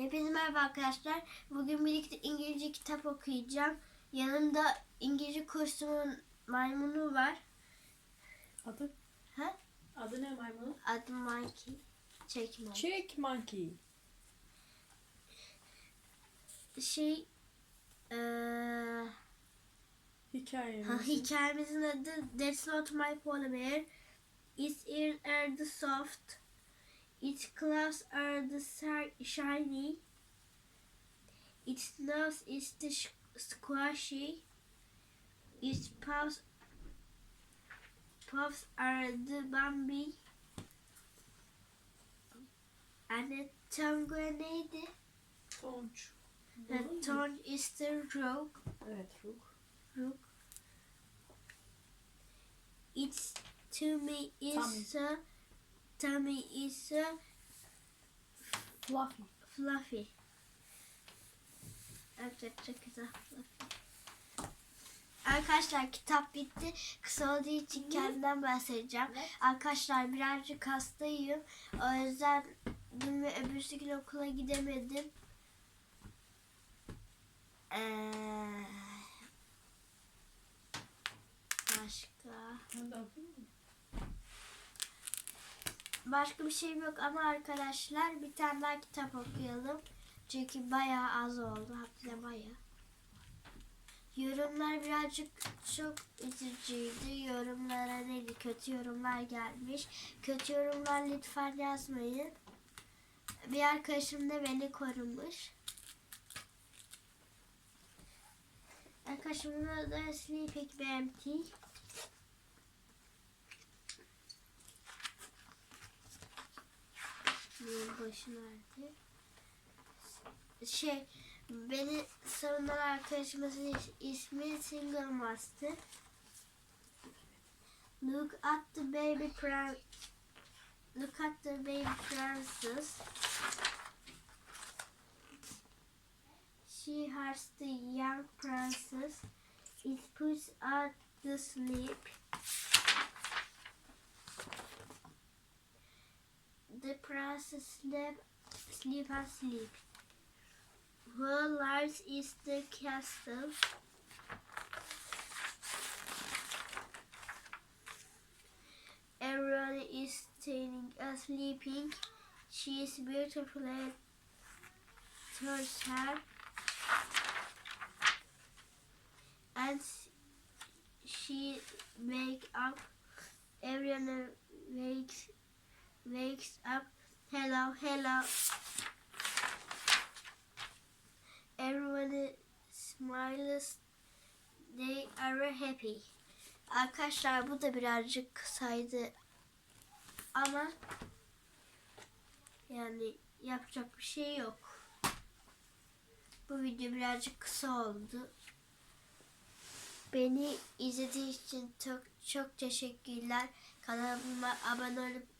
Hepinize merhaba arkadaşlar. Bugün birlikte İngilizce kitap okuyacağım. Yanımda İngilizce kursumun maymunu var. Adı? Ha? Adı ne maymunun? Adı Monkey. Çekme. Chick Monkey. Şey eee Hikayemiz. ha, hikayemizin adı That's Not My Polar Bear. Its ears are the soft. Its claws are the shiny. Its nose is the sh- squashy. Its paws paws are the bumpy. And the tongue neydi? Tonç. The tongue is the rogue. Evet Rook. Rook. Its tummy is Tummy. a tummy is a Fluffy. fluffy. Evet çok güzel fluffy. Arkadaşlar kitap bitti. Kısa olduğu için kendimden bahsedeceğim. Arkadaşlar birazcık hastayım. O yüzden dün ve öbürsü gün okula gidemedim. Ee, başka. Ben de? Başka bir şeyim yok ama arkadaşlar bir tane daha kitap okuyalım. Çünkü bayağı az oldu. Hatta bayağı. Yorumlar birazcık çok üzücüydü. Yorumlara neydi? Kötü yorumlar gelmiş. Kötü yorumlar lütfen yazmayın. Bir arkadaşım da beni korumuş. Arkadaşımın adı Sleeping BMT. Yılbaşı nerede? Şey, beni savunan arkadaşımızın is- ismi Single Master. Look at the baby prin Look at the baby princess. She has the young princess. It puts out to sleep. Princess sleep, sleep sleep. Where lies is the castle. Everyone is standing and sleeping. She is beautiful turns her. And she wake up. Everyone wakes wakes up. Hello, hello. Everyone smiles. They are happy. Arkadaşlar bu da birazcık kısaydı. Ama yani yapacak bir şey yok. Bu video birazcık kısa oldu. Beni izlediğiniz için çok çok teşekkürler. Kanalıma abone olup